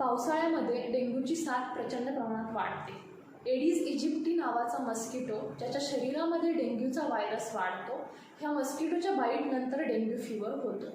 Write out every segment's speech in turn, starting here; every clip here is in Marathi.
पावसाळ्यामध्ये डेंग्यूची साथ प्रचंड प्रमाणात वाढते. एडिस इजिप्टी नावाचा मस्किटो ज्याच्या शरीरामध्ये डेंग्यूचा व्हायरस वाढतो ह्या मस्किटोच्या बाईटनंतर डेंग्यू फिवर होतो.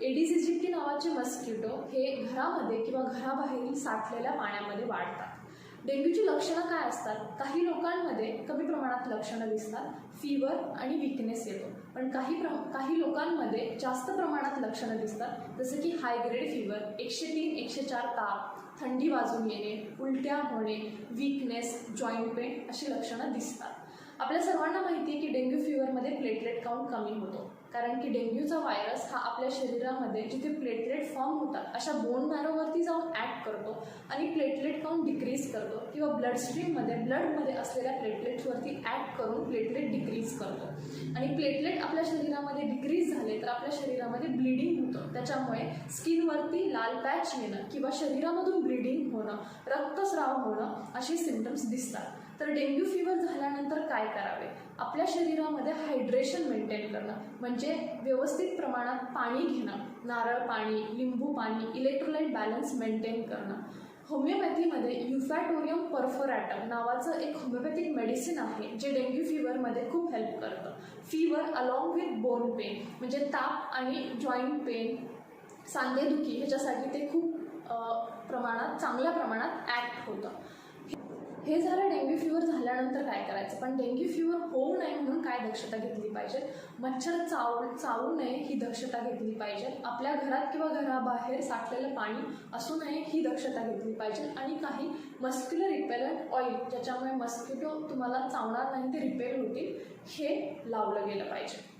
एडिस इजिप्टी नावाचे मस्किटो हे घरामध्ये किंवा घराबाहेरील साठलेल्या पाण्यामध्ये वाढतात. डेंग्यूची लक्षणं काय असतात? काही लोकांमध्ये कमी प्रमाणात लक्षणं दिसतात. फीवर आणि विकनेस येतो. पण काही प्र काही लोकांमध्ये जास्त प्रमाणात लक्षणं दिसतात. जसं की हाय ग्रेड फिवर एकशे तीन एकशे चार ताप थंडी वाजून येणे उलट्या होणे वीकनेस जॉईंट पेन अशी लक्षणं दिसतात. आपल्या सर्वांना माहिती आहे की डेंग्यू फिवरमध्ये प्लेटलेट काउंट कमी होतो. कारण की डेंग्यूचा व्हायरस हा आपल्या शरीरामध्ये जिथे प्लेटलेट फॉर्म होतात अशा बोन मॅरोवरती जाऊन ॲक्ट करतो आणि प्लेटलेट काउंट डिक्रीज करतो किंवा ब्लड स्ट्रीममध्ये ब्लडमध्ये असलेल्या प्लेटलेट्सवरती ॲक्ट करून प्लेटलेट डिक्रीज करतो. आणि प्लेटलेट आपल्या शरीरामध्ये डिक्रीज झाले तर आपल्या शरीरामध्ये ब्लिडिंग होतं. त्याच्यामुळे स्किनवरती लाल पॅच येणं किंवा शरीरामधून ब्लिडिंग होणं रक्तस्राव होणं अशी सिमटम्स दिसतात. तर डेंग्यू फिवर झाल्यानंतर काय करावे? आपल्या शरीरामध्ये हायड्रेशन मेंटेन करणं म्हणजे व्यवस्थित प्रमाणात पाणी घेणं नारळ पाणी लिंबू पाणी इलेक्ट्रोलाइट बॅलन्स मेंटेन करणं. होमिओपॅथीमध्ये युफॅटोरियम परफोरॅटम नावाचं एक होमिओपॅथिक मेडिसिन आहे जे डेंग्यू फिवरमध्ये खूप हेल्प करतं. Fever along with bone pain म्हणजे ताप आणि जॉईंट पेन सांधेदुखी ह्याच्यासाठी ते खूप प्रमाणात चांगल्या प्रमाणात ॲक्ट होतं. हे झालं डेंग्यू फिवर झाल्यानंतर काय करायचं? पण डेंग्यू फिवर होऊ नये म्हणून काय दक्षता घेतली पाहिजे? मच्छर चाव चावू नये ही दक्षता घेतली पाहिजे. आपल्या घरात किंवा घराबाहेर साठलेलं पाणी असू नये ही दक्षता घेतली पाहिजे. आणि काही मस्क्युलर रिपेलंट ऑइल ज्याच्यामुळे मस्किटो तुम्हाला चावणार नाही ते रिपेल होतील हे लावलं गेलं पाहिजे.